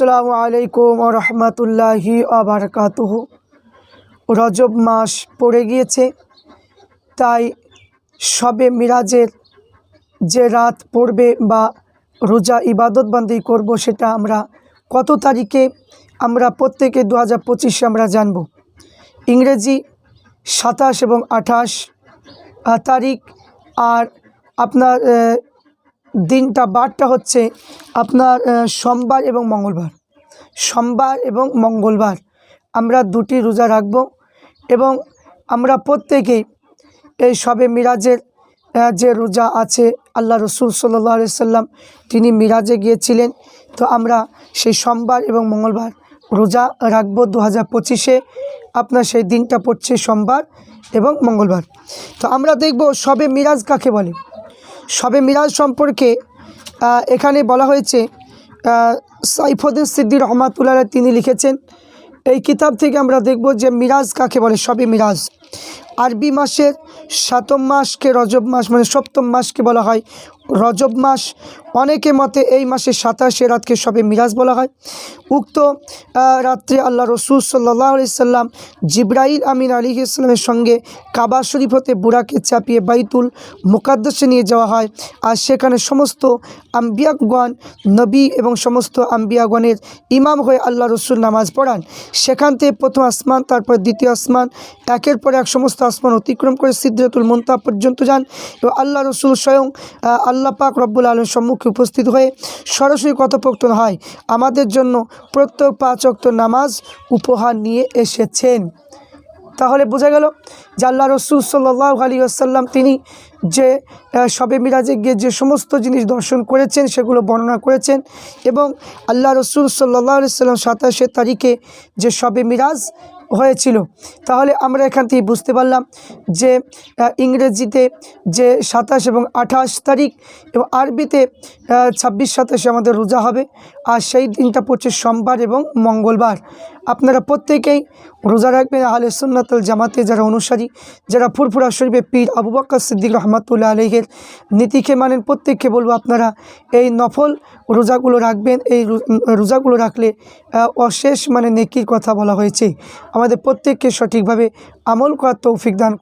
আসসালামু আলাইকুম রহমতুল্লাহি আবরকাতুহ রজব মাস পড়ে গিয়েছে, তাই সবে মিরাজের যে রাত পড়বে বা রোজা ইবাদত বান্দি করব সেটা আমরা কত তারিখে আমরা প্রত্যেকে দু হাজার পঁচিশে আমরা জানব। ইংরেজি সাতাশ এবং আঠাশ তারিখ আর আপনার দিনটা বারটা হচ্ছে আপনার সোমবার এবং মঙ্গলবার। সোমবার এবং মঙ্গলবার আমরা দুটি রোজা রাখব এবং আমরা প্রত্যেকেই এই সবে মিরাজের যে রোজা আছে, আল্লাহ রসুল সাল্লাহ আলি সাল্লাম তিনি মিরাজে গিয়েছিলেন। তো আমরা সেই সোমবার এবং মঙ্গলবার রোজা রাখব দু হাজার পঁচিশে। আপনার সেই দিনটা পড়ছে সোমবার এবং মঙ্গলবার। তো আমরা দেখব সবে মিরাজ কাকে বলে। সবে মিরাজ সম্পর্কে এখানে বলা হয়েছে সাইফুদ্দিন সিদ্দি রহমাতুল্লাহ তিনি লিখেছেন, এই কিতাব থেকে আমরা দেখব যে মিরাজ কাকে বলে শবে মিরাজ। আরবি মাসের সাতম মাসকে রজব মাস মানে সপ্তম মাসকে বলা হয়। রজব মাস অনেকে মতে এই মাসের সাতাশে রাতকে সবে মিরাজ বলা হয়। উক্ত রাত্রে আল্লাহ রসুল সাল্লাহ সাল্লাম জিব্রাইল আমিন আলী ইসলামের সঙ্গে কাবা শরীফ হতে বুড়াকে চাপিয়ে বাইতুল মুকাদ্দাসে নিয়ে যাওয়া হয়। আর সেখানে সমস্ত আম্বিয়াগণ, নবী এবং সমস্ত আম্বিয়াগণের ইমাম হয়ে আল্লাহ রসুল নামাজ পড়ান। সেখান থেকে প্রথম আসমান, তারপর দ্বিতীয় আসমান একের পর এক সমস্ত আসমান অতিক্রম করে সিদ্ধাতুল মন্তা পর্যন্ত যান এবং আল্লাহ রসুল স্বয়ং আল্লাহ পাক রব্বুল আলম সম্মুখে উপস্থিত হয়ে সরাসরি কথোপকথন হয়। আমাদের জন্য প্রত্যেক পাঁচ অক্ত নামাজ উপহার নিয়ে এসেছেন। তাহলে বোঝা গেল যে আল্লাহ রসুল সাল্লাহ আলী আসাল্লাম তিনি যে শবে মিরাজে গিয়ে যে সমস্ত জিনিস দর্শন করেছেন সেগুলো বর্ণনা করেছেন এবং আল্লাহ রসুল সাল্লাহ আলি সাল্লাম সাতাশে তারিখে যে শবে মিরাজ হয়েছিল। তাহলে আমরা এখান থেকে বুঝতে পারলাম যে ইংরেজিতে যে সাতাশ এবং আঠাশ তারিখ এবং আরবিতে ছাব্বিশ সাতাশে আমাদের রোজা হবে, আর সেই দিনটা পড়ছে সোমবার এবং মঙ্গলবার। আপনারা প্রত্যেকেই রোজা রাখবেন আহলে সুন্নাতুল জামাতে, যারা অনুসারী, যারা ফুরফুরা শরীফে পীর আবু বক্কর সিদ্দিক রহমাতুল্লাহ আলহের নীতিকে মানেন, প্রত্যেককে বলব আপনারা এই নফল রোজাগুলো রাখবেন, এই রোজাগুলো রাখলে অশেষ মানে নেকির কথা বলা হয়েছে। আমাদের প্রত্যেককে সঠিকভাবে আমল করার তৌফিক দান